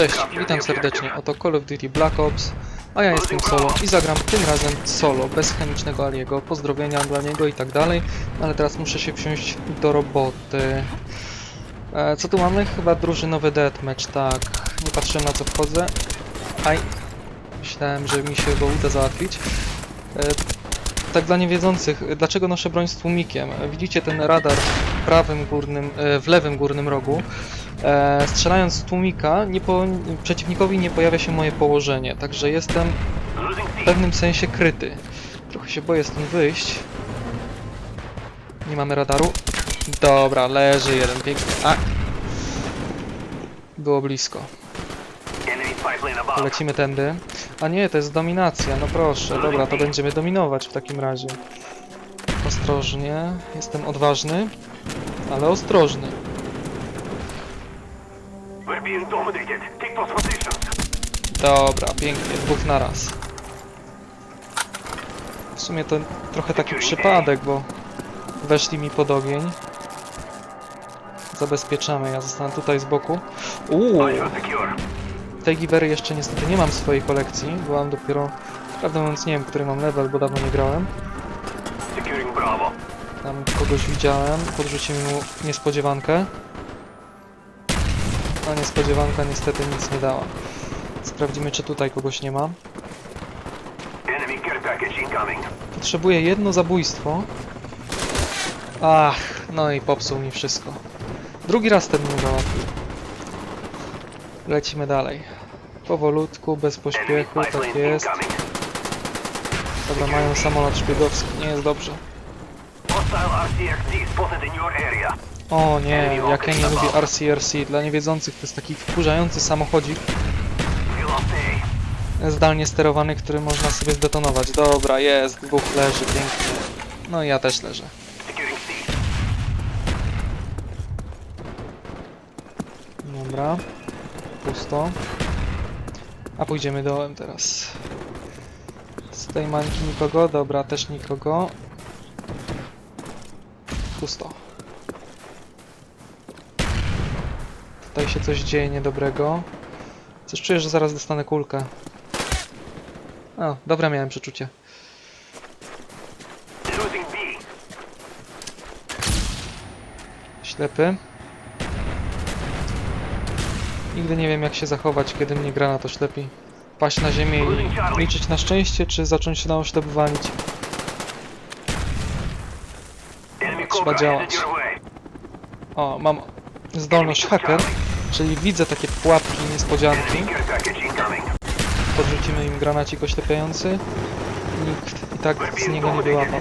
Cześć, witam serdecznie, oto Call of Duty Black Ops, a ja jestem solo i zagram tym razem solo, bez chemicznego Aliego, pozdrowienia dla niego i tak dalej, ale teraz muszę się wsiąść do roboty. E, co tu mamy? Chyba drużynowy deathmatch, tak, nie patrzyłem na co wchodzę. Aj, myślałem, że mi się go uda załatwić. E, tak dla niewiedzących, dlaczego noszę broń z tłumikiem? E, Widzicie ten radar w prawym górnym, e, w lewym górnym rogu? E, strzelając z tłumika, nie po, przeciwnikowi nie pojawia się moje położenie, także jestem w pewnym sensie kryty. Trochę się boję stąd wyjść. Nie mamy radaru. Dobra, leży jeden piękny. A! Było blisko. Lecimy tędy. A nie, to jest dominacja, no proszę. Dobra, to będziemy dominować w takim razie. Ostrożnie. Jestem odważny, ale ostrożny. Dobra, pięknie, dwóch na raz. W sumie to trochę taki przypadek, bo weszli mi pod ogień. Zabezpieczamy, ja zostanę tutaj z boku. Uuu, tej giwery jeszcze niestety nie mam w swojej kolekcji. Byłam dopiero, prawdę mówiąc nie wiem, który mam level, bo dawno nie grałem. Tam kogoś widziałem, podrzucimy mu niespodziewankę. A niespodziewanka niestety nic nie dała. Sprawdzimy, czy tutaj kogoś nie ma. Potrzebuję jedno zabójstwo. Ach, no i popsuł mi wszystko. Drugi raz ten mnie załatwił. Lecimy dalej. Powolutku, bez pośpiechu, tak jest. Dobra, mają samolot szpiegowski, nie jest dobrze. O nie, jak ja nie lubię RCRC. Dla niewiedzących to jest taki wkurzający samochodzik zdalnie sterowany, który można sobie zdetonować. Dobra, jest, dwóch leży, pięknie. No i ja też leżę. Dobra. Pusto. A pójdziemy dołem teraz. Z tej mańki nikogo, dobra, też nikogo. Pusto. Tutaj się coś dzieje niedobrego. Coś czuję, że zaraz dostanę kulkę. O, dobra miałem przeczucie. Ślepy. Nigdy nie wiem jak się zachować, kiedy mnie granat oślepi. Paść na ziemię i liczyć na szczęście, czy zacząć się na oślep walić. Trzeba działać. O, mam zdolność hacker, czyli widzę takie pułapki, niespodzianki. Package incoming. Podrzucimy im granacik oślepiający. Nikt i tak z niego nie wyłapał.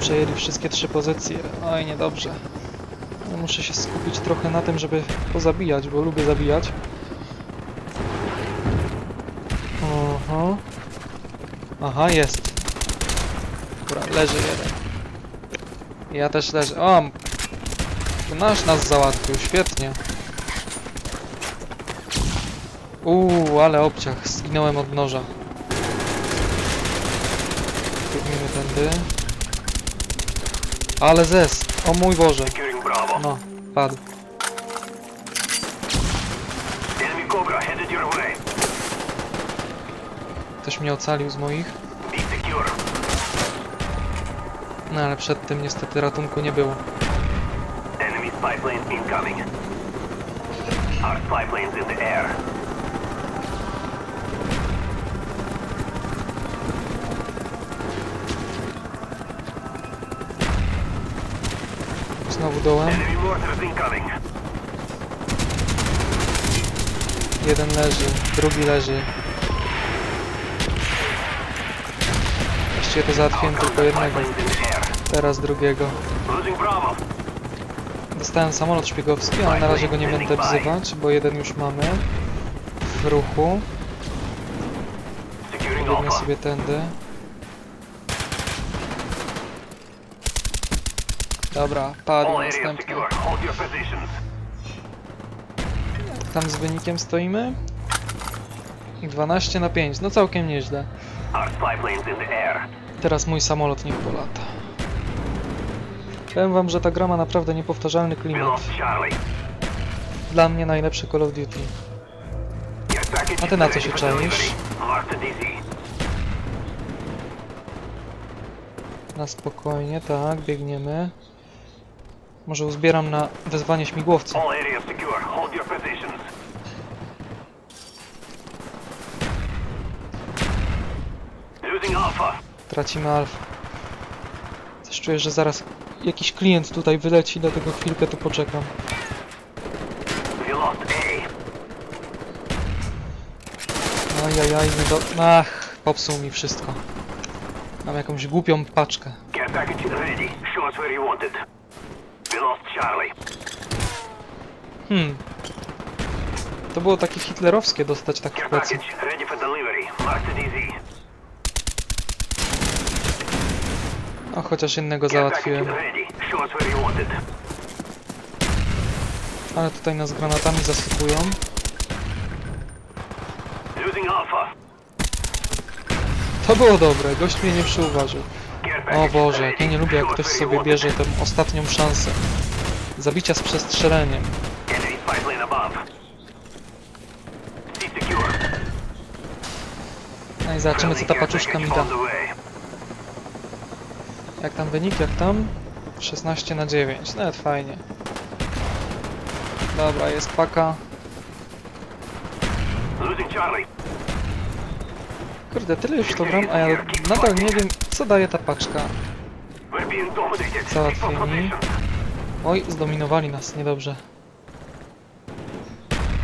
Przejęli wszystkie trzy pozycje. Oj, niedobrze. No, Muszę się skupić trochę na tym, żeby pozabijać, bo lubię zabijać. Oho. Aha, jest. Dobra, leży jeden. Ja też leżę. O! To Nasz nas załatwił, świetnie. Uuu, ale obciach. Zginąłem od noża. Biegniemy tędy. Ale zes! O mój Boże! No, padł. Ktoś mnie ocalił z moich. No ale przed tym niestety ratunku nie było. Spy plane incoming. Our spy plane's in the air. Znowu dołem. Enemy mortars incoming. Jeden leży, drugi leży. Właściwie to załatwiłem tylko jednego. Plane's. Teraz drugiego. Losing Bravo. Dostałem samolot szpiegowski, ale na razie go nie będę wzywać, bo jeden już mamy. W ruchu. Securing Biegnę Alpha. sobie tędy. Dobra, padł następny. Tam z wynikiem stoimy? 12 na 5, no całkiem nieźle. Teraz mój samolot niech polata. Powiem wam, że ta gra ma naprawdę niepowtarzalny klimat. Dla mnie najlepsze Call of Duty. A ty na co się czaisz? Na spokojnie, tak, biegniemy. Może uzbieram na wezwanie śmigłowca. Tracimy alfa. Coś czuję, że zaraz jakiś klient tutaj wyleci, dlatego chwilkę tu poczekam. Ajajaj, nie do... Ach, popsuł mi wszystko. Mam jakąś głupią paczkę. Hmm. To było takie hitlerowskie dostać takie Care plecy. Where you want it. Ale tutaj nas granatami zasypują. To było dobre, gość mnie nie przyuważył. O Boże, ja nie lubię jak ktoś sobie bierze tę ostatnią szansę. Zabicia z przestrzeleniem. No i zobaczymy co ta paczuszka mi da. Jak tam wynik, jak tam? 16 na 9, nawet fajnie. Dobra, jest paka. Kurde, tyle już to gram, a ja nadal nie wiem co daje ta paczka. Załatwieni. Oj, zdominowali nas, niedobrze.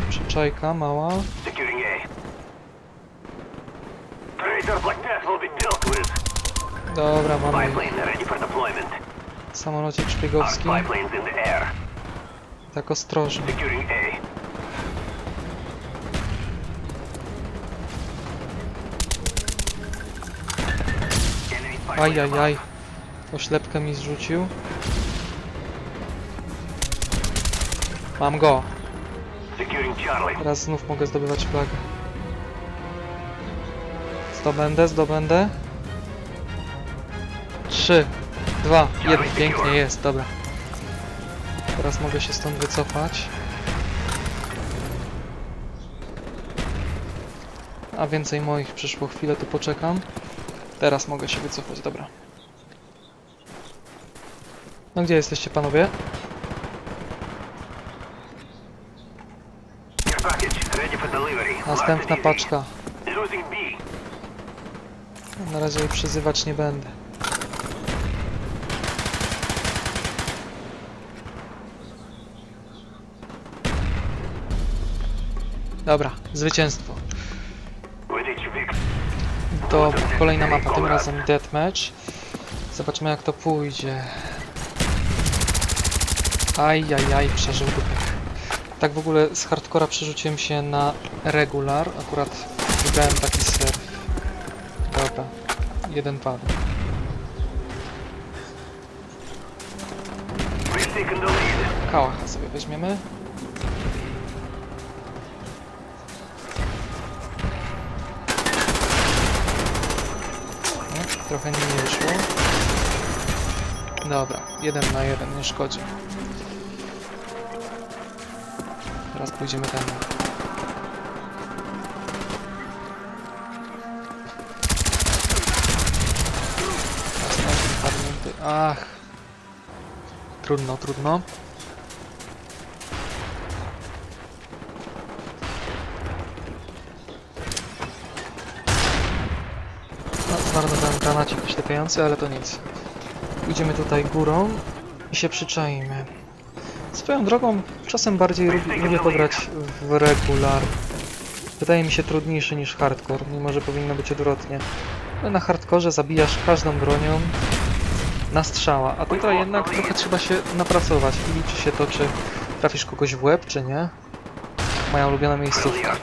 Przyczajka mała. Traitors like that will be dealt with. Dobra, mamy samolocik szpiegowski. Tak ostrożnie. Ajajaj. Oślepkę mi zrzucił. Mam go. Teraz znów mogę zdobywać flagę. Zdobędę, zdobędę. Trzy, dwa, jeden. Pięknie jest, dobra. Teraz mogę się stąd wycofać. A więcej moich przyszło chwilę, tu poczekam. Teraz mogę się wycofać, dobra. No gdzie jesteście panowie? Następna paczka. Na razie jej przyzywać nie będę. Dobra, zwycięstwo. To kolejna mapa, tym razem Deathmatch. Zobaczmy jak to pójdzie. Ajajaj, przeżył dupek. Tak w ogóle z hardcora przerzuciłem się na regular. Akurat wybrałem taki serw. Dobra, jeden padł. Kałacha sobie weźmiemy. Trochę nie wyszło. Dobra, jeden na jeden, nie szkodzi. Teraz pójdziemy tam. Następny. Ach. Trudno, trudno. No, zmarnowałem granacik oślepiający, ale to nic. Pójdziemy tutaj górą i się przyczaimy. Swoją drogą, czasem bardziej lubię, pograć w regular. Wydaje mi się trudniejszy niż hardcore, mimo że powinno być odwrotnie. Ale na hardkorze zabijasz każdą bronią na strzała, a tutaj jednak trochę trzeba się napracować i liczy się to, czy trafisz kogoś w łeb, czy nie. Moja ulubiona miejscówka.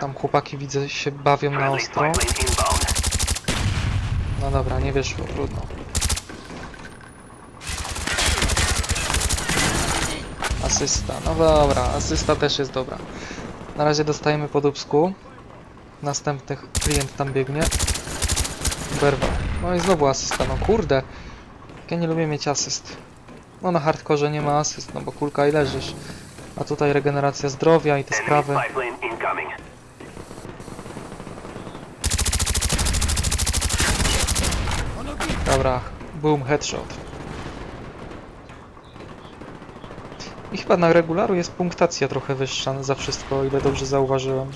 Tam chłopaki widzę się bawią na ostro. No dobra, nie wyszło, trudno. Asysta, no dobra, asysta też jest dobra. Na razie dostajemy po dubsku. Następny klient tam biegnie. Berwał. No i znowu asysta, no kurde. Ja nie lubię mieć asyst. No na hardkorze nie ma asyst, no bo kulka i leżysz. A tutaj regeneracja zdrowia i te sprawy. spy plane incoming. Dobra, boom, headshot. I chyba na regularu jest punktacja trochę wyższa za wszystko, o ile dobrze zauważyłem.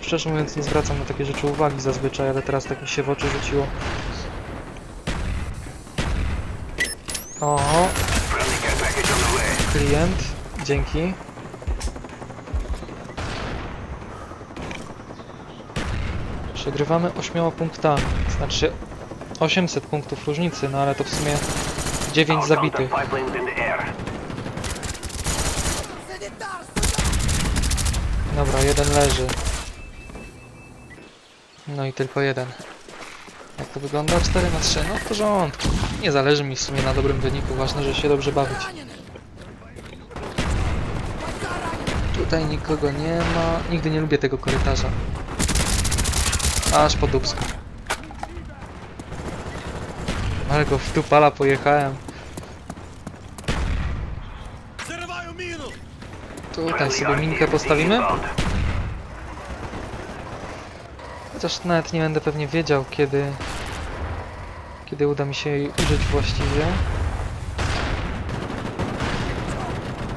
Szczerze mówiąc nie zwracam na takie rzeczy uwagi zazwyczaj, ale teraz tak mi się w oczy rzuciło. Oho, klient, dzięki. Przegrywamy 8 punktami, znaczy 800 punktów różnicy, no ale to w sumie 9 Our zabitych. Dobra, jeden leży. No i tylko jeden. Jak to wygląda? 4 na 3. No w porządku. Nie zależy mi w sumie na dobrym wyniku, ważne, że się dobrze bawić. Tutaj nikogo nie ma. Nigdy nie lubię tego korytarza. Aż po dubsku. Ale go w tupala pojechałem. Tutaj sobie minkę postawimy. Chociaż nawet nie będę pewnie wiedział, kiedy... Kiedy uda mi się jej użyć właściwie.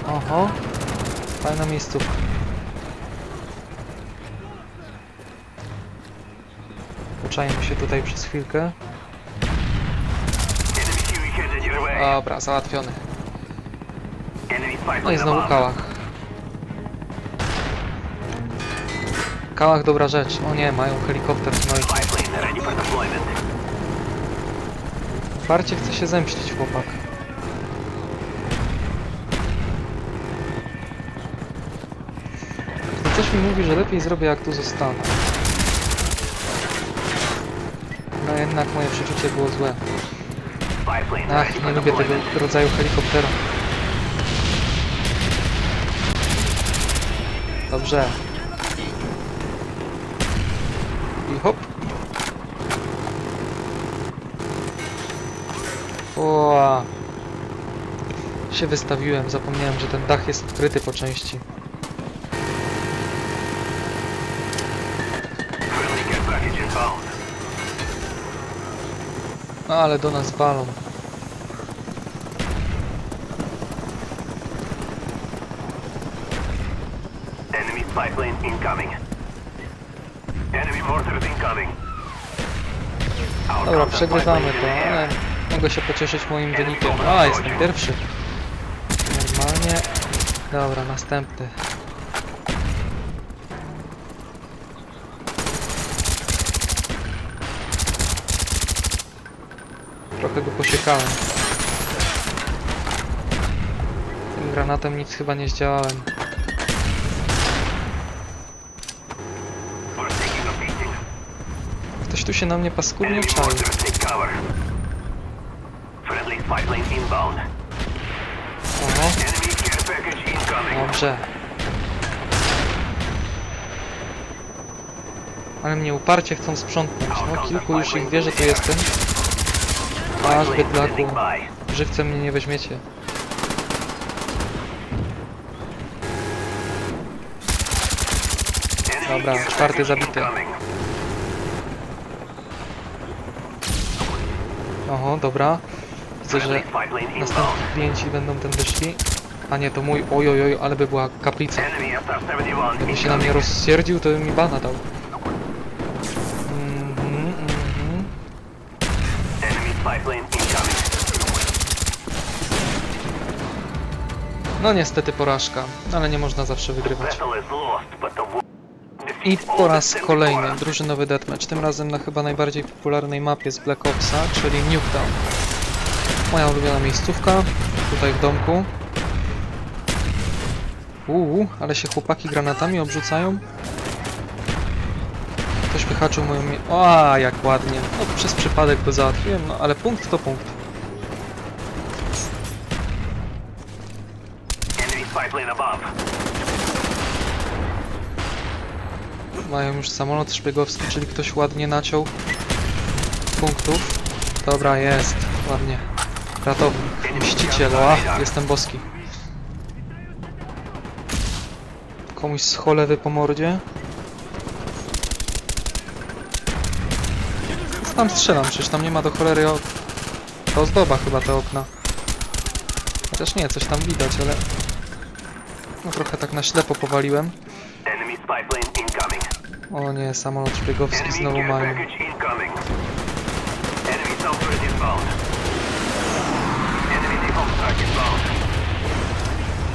Oho. Fajna miejscówka. Poczajmy się tutaj przez chwilkę. Dobra, załatwiony. No i znowu kałach. Kałach dobra rzecz. O nie, mają helikopter. No i Spy plane ready for deployment. Parcie chce się zemścić chłopak. To coś mi mówi, że lepiej zrobię jak tu zostanę. No jednak moje przeczucie było złe. Ach, nie lubię tego rodzaju helikoptera. Dobrze. I hop. Oa. Się wystawiłem, zapomniałem, że ten dach jest wkryty po części. No ale do nas walą. Enemy spy plane incoming. Enemy mortars incoming. Our Dobra, counter spy przegrywamy plane is in to, the air. ale mogę się pocieszyć moim wynikiem. A, jestem pierwszy. Normalnie. Dobra, następny. Trochę go posiekałem. Tym granatem nic chyba nie zdziałałem. Ktoś tu się na mnie paskudnie czai. Oho. Dobrze. Ale mnie uparcie chcą sprzątnąć. No, kilku już ich wie, że tu jestem. Bydlaku. standing by. Żywcem mnie nie weźmiecie. Dobra, czwarty zabity. Oho, dobra. Widzę, że następni klienci będą tędy szli. A nie, to mój ojojoj, ale by była kaplica. Enemy SR-71 Gdyby się na mnie rozsierdził, to by mi bana dał. Incoming. No niestety porażka, ale nie można zawsze wygrywać. Vessel is lost, but the wo- I po raz kolejny drużynowy deathmatch, tym razem na chyba najbardziej popularnej mapie z Black Opsa, czyli Nuketown. Moja ulubiona miejscówka, tutaj w domku. Uuu, ale się chłopaki granatami obrzucają. Wyhaczył moją... O, jak ładnie. No, przez przypadek go załatwiłem, no ale punkt to punkt. Mają już samolot szpiegowski, czyli ktoś ładnie naciął punktów. Dobra, jest. Ładnie. Ratownik. Mściciel, o, jestem boski. komuś z cholewy po mordzie. Tam strzelam? Przecież tam nie ma do cholery ok... To ozdoba chyba te okna. Chociaż nie, coś tam widać, ale... No trochę tak na ślepo powaliłem. O nie, samolot szpiegowski znowu mają.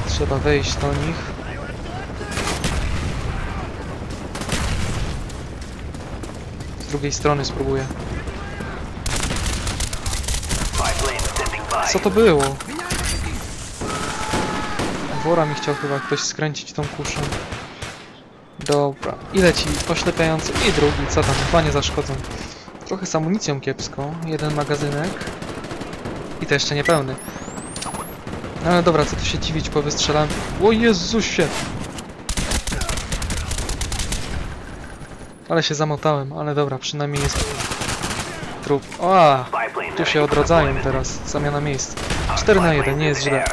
Trzeba wejść do nich. Z drugiej strony spróbuję. Spy plane standing by. Co to było? Wora mi chciał chyba ktoś skręcić tą kuszę. Dobra. I leci oślepiający i drugi. Co tam? Dwa nie zaszkodzą. Trochę z amunicją kiepsko. Jeden magazynek. I to jeszcze niepełny. No ale dobra, co tu się dziwić, po wystrzelałem. O Jezusie! Ale się zamotałem, ale dobra, przynajmniej jest trup. O, tu się odradzają teraz, zamiana miejsc. Our 4 na spy 1, planes nie jest źle.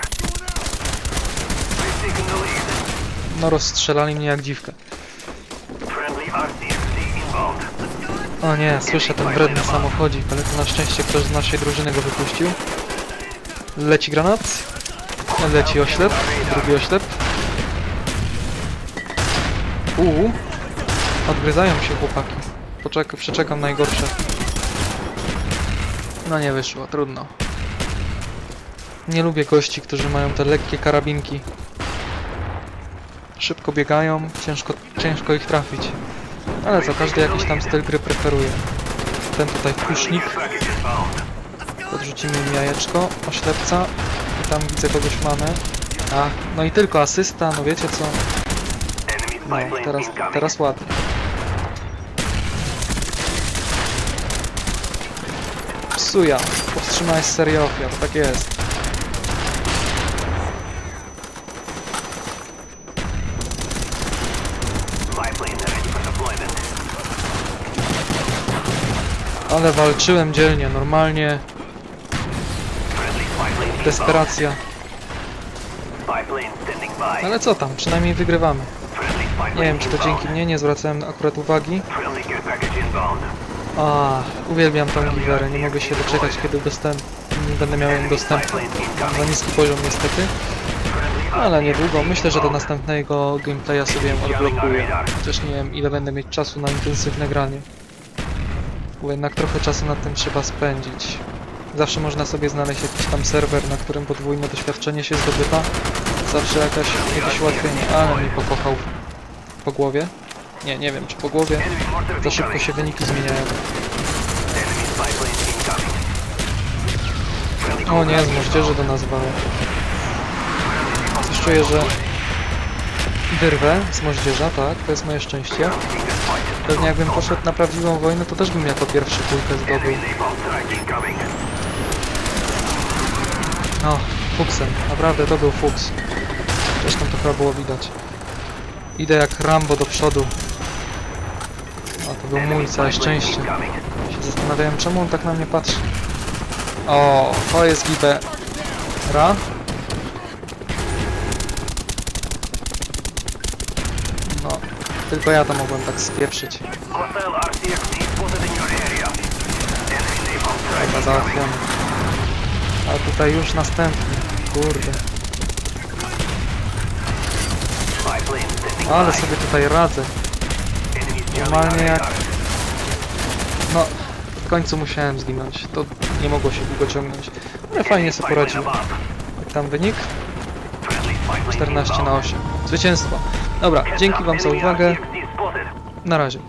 No rozstrzelali mnie jak dziwkę. O nie, słyszę ten wredny samochodzik, ale to na szczęście ktoś z naszej drużyny go wypuścił. Leci granat. Leci oślep. Drugi oślep. Uuu. Odgryzają się chłopaki. Poczekaj, przeczekam najgorsze. No nie wyszło, trudno. Nie lubię gości, którzy mają te lekkie karabinki. Szybko biegają, ciężko, ciężko ich trafić. Ale co, każdy jakiś tam styl gry preferuje. Ten tutaj pusznik, Care package inbound. podrzucimy im jajeczko, oślepca i tam widzę kogoś mamy. A, no i tylko asysta, no wiecie co, no teraz, teraz ładnie. Psuja, powstrzymałeś serię ofiar, tak jest. Ale walczyłem dzielnie, normalnie, desperacja. Ale co tam, przynajmniej wygrywamy. Nie wiem, czy to dzięki mnie, nie zwracałem akurat uwagi. A, uwielbiam tą giwerę, nie mogę się doczekać, kiedy dostęp, będę miał ją dostępną. Za niski poziom niestety, ale niedługo. Myślę, że do następnego gameplaya sobie ją odblokuję. Chociaż nie wiem, ile będę mieć czasu na intensywne granie. Bo jednak trochę czasu nad tym trzeba spędzić. Zawsze można sobie znaleźć jakiś tam serwer, na którym podwójne doświadczenie się zdobywa. Zawsze jakaś, jakieś ułatwienie. Ale mi pokochał po głowie. Nie, nie wiem, czy po głowie. Za szybko się wyniki zmieniają. O nie, z moździerzy do nas walą. Coś czuję, że wyrwę z moździerza, tak, to jest moje szczęście. Pewnie jakbym poszedł na prawdziwą wojnę, to też bym jako pierwszy kulkę zdobył. No, fuksem, naprawdę to był fuks. Zresztą to chyba było widać. Idę jak Rambo do przodu. To był mój, całe szczęście. Się zastanawiałem, czemu on tak na mnie patrzy. O, to jest Gibera. No, tylko ja to mogłem tak spieprzyć. Chyba załatwiony. A tutaj już następny. Kurde. Ale sobie tutaj radzę. Normalnie jak... No, w końcu musiałem zginąć. To nie mogło się długo ciągnąć. Ale fajnie sobie poradziłem. Jak tam wynik? Friendly spy plane 14 na inbound. 8. Zwycięstwo. Dobra, dzięki wam za uwagę. Na razie.